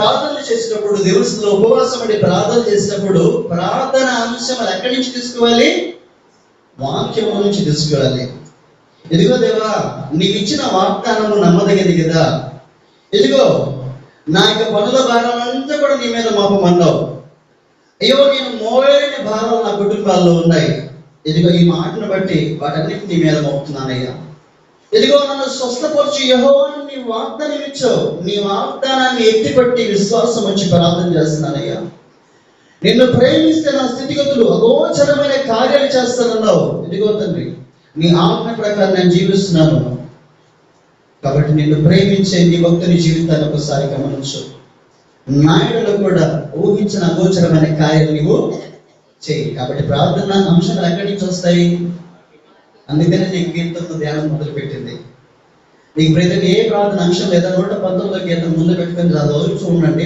ప్రార్థన చేసినప్పుడు దేవుడిలో ఉపవాసం అంటే ప్రార్థన చేసినప్పుడు ప్రార్థన అంశం ఎక్కడి నుంచి తీసుకోవాలి? వాక్యము నుంచి తీసుకోవాలి. ఇదిగో దేవా నీకు ఇచ్చిన వాగ్దానము నమ్మదగింది కదా. ఇదిగో నా యొక్క పనుల భారం అంతా కూడా నీ మీద మోపమన్నావు. అయ్యో నేను మోయలేని భారం నా కుటుంబాల్లో ఉన్నాయి. ఇదిగో ఈ మాటను బట్టి వాటన్నిటి నీ మీద మోపుతున్నానయ్యా. ఇదిగో నన్ను స్వస్థపరచు యహోవాను నీ వాగ్దానం ఇచ్చావు. నీ వాగ్దానాన్ని ఎత్తిపట్టి విశ్వాసం వచ్చి ప్రార్థన చేస్తున్నానయ్యా. నిన్ను ప్రేమిస్తే నా స్థితిగతులు అగోచరమైన కార్యాలు చేస్తానన్నావు. ఇదిగో తండ్రి నీ ఆజ్ఞ ప్రకారం నేను జీవిస్తున్నాను. కాబట్టి నిన్ను ప్రేమించే నీ భక్తుని జీవితాన్ని ఒకసారి గమనించు. నాయుడులో కూడా ఊహించిన అగోచరమైన కార్యాలు నీవు చేయి. కాబట్టి ప్రార్థన అంశాలు ఎక్కడి నుంచి వస్తాయి? అందుకనే నీకు కీర్తన ధ్యానం మొదలు పెట్టింది నీకు ప్రతి ఏ ప్రార్థన అంశం లేదా నూట పంతొమ్మిదో గీతం ముందు పెట్టుకుని చదవచ్చు ఉండండి.